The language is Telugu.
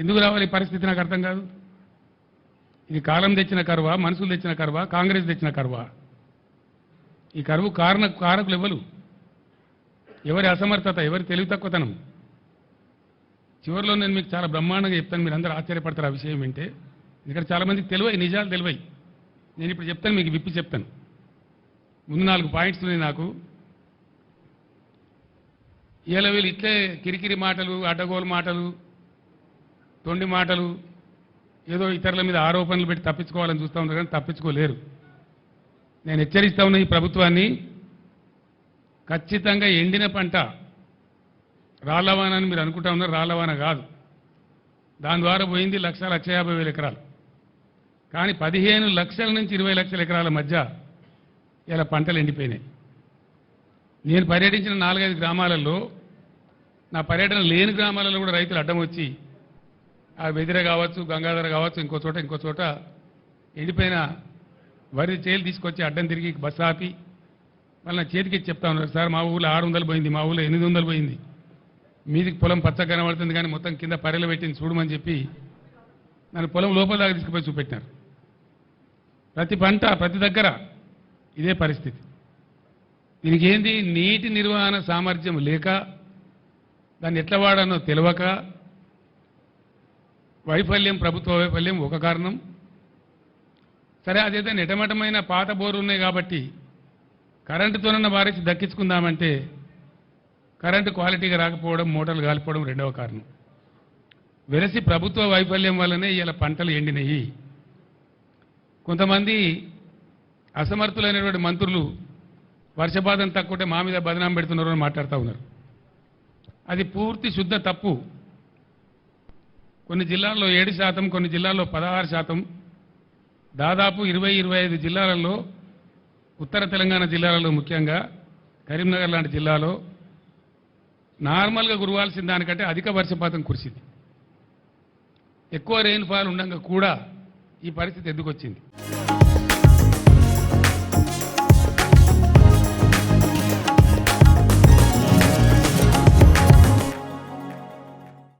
ఎందుకు రావాలి పరిస్థితి నాకు అర్థం కాదు? ఇది కాలం తెచ్చిన కరువా మనుషులు తెచ్చిన కరువా కాంగ్రెస్ తెచ్చిన కరువా? ఈ కరువు కారణ కారకులు ఎవరు? ఎవరి అసమర్థత ఎవరి తెలివి తక్కువతనం? చివరిలో నేను మీకు చాలా బ్రహ్మాండంగా చెప్తాను మీరు అందరూ ఆశ్చర్యపడతారు ఆ విషయం వింటే. ఇక్కడ చాలామందికి తెలివై నిజాలు తెలివై. నేను ఇప్పుడు చెప్తాను మీకు విప్పి చెప్తాను. ముందు నాలుగు పాయింట్స్ ఉన్నాయి నాకు. ఇలా వీళ్ళు ఇట్లే కిరికిరి మాటలు అడ్డగోలు మాటలు తొండి మాటలు ఏదో ఇతరుల మీద ఆరోపణలు పెట్టి తప్పించుకోవాలని చూస్తూ ఉన్నారు కానీ తప్పించుకోలేరు. నేను హెచ్చరిస్తా ఉన్న ఈ ప్రభుత్వాన్ని ఖచ్చితంగా ఎండిన పంట రాళ్ళవాన అని మీరు అనుకుంటా ఉన్నారు రాళ్ళవాన కాదు. దాని ద్వారా పోయింది లక్ష లక్ష యాభై వేల ఎకరాలు. కానీ పదిహేను లక్షల నుంచి ఇరవై లక్షల ఎకరాల మధ్య ఇలా పంటలు ఎండిపోయినాయి. నేను పర్యటించిన నాలుగైదు గ్రామాలలో నా పర్యటన లేని గ్రామాలలో కూడా రైతులు అడ్డం వచ్చి ఆ బెదిర కావచ్చు గంగాధర కావచ్చు ఇంకో చోట ఇంకో చోట ఎండిపోయిన వరి చేలు తీసుకొచ్చి అడ్డం తిరిగి బస్సు ఆపి మళ్ళీ నా చేతికి చెప్తా ఉన్నారు సార్ మా ఊళ్ళో ఆరు వందలు పోయింది మా ఊళ్ళో ఎనిమిది వందలు పోయింది. మీదికి పొలం పచ్చ కనబడుతుంది కానీ మొత్తం కింద పర్రెలు పెట్టింది చూడమని చెప్పి నన్ను పొలం లోపల దాకా తీసుకుపోయి చూపెట్టినారు. ప్రతి పంట ప్రతి దగ్గర ఇదే పరిస్థితి. దీనికి ఏంది? నీటి నిర్వహణ సామర్థ్యం లేక దాన్ని ఎట్లా వాడానో తెలియక వైఫల్యం ప్రభుత్వ వైఫల్యం ఒక కారణం. సరే అదైతే నిటమటమైన పాత బోరు ఉన్నాయి కాబట్టి కరెంటుతోనన్న వారికి దక్కించుకుందామంటే కరెంటు క్వాలిటీగా రాకపోవడం మోటార్లు కాలిపోవడం రెండవ కారణం. వెరసి ప్రభుత్వ వైఫల్యం వల్లనే ఇలా పంటలు ఎండినాయి. కొంతమంది అసమర్థులైనటువంటి మంత్రులు వర్షపాతం తక్కువటే మా మీద బదనాం పెడుతున్నారు అని మాట్లాడుతూ ఉన్నారు. అది పూర్తి శుద్ధ తప్పు. కొన్ని జిల్లాల్లో ఏడు శాతం కొన్ని జిల్లాల్లో పదహారు శాతం. దాదాపు ఇరవై ఇరవై ఐదు జిల్లాలలో ఉత్తర తెలంగాణ జిల్లాలలో ముఖ్యంగా కరీంనగర్ లాంటి జిల్లాలో నార్మల్గా కురవాల్సిన దానికంటే అధిక వర్షపాతం కురిసింది. ఎక్కువ రెయిన్ఫాల్ ఉండగా కూడా ఈ పరిస్థితి ఎందుకు వచ్చింది?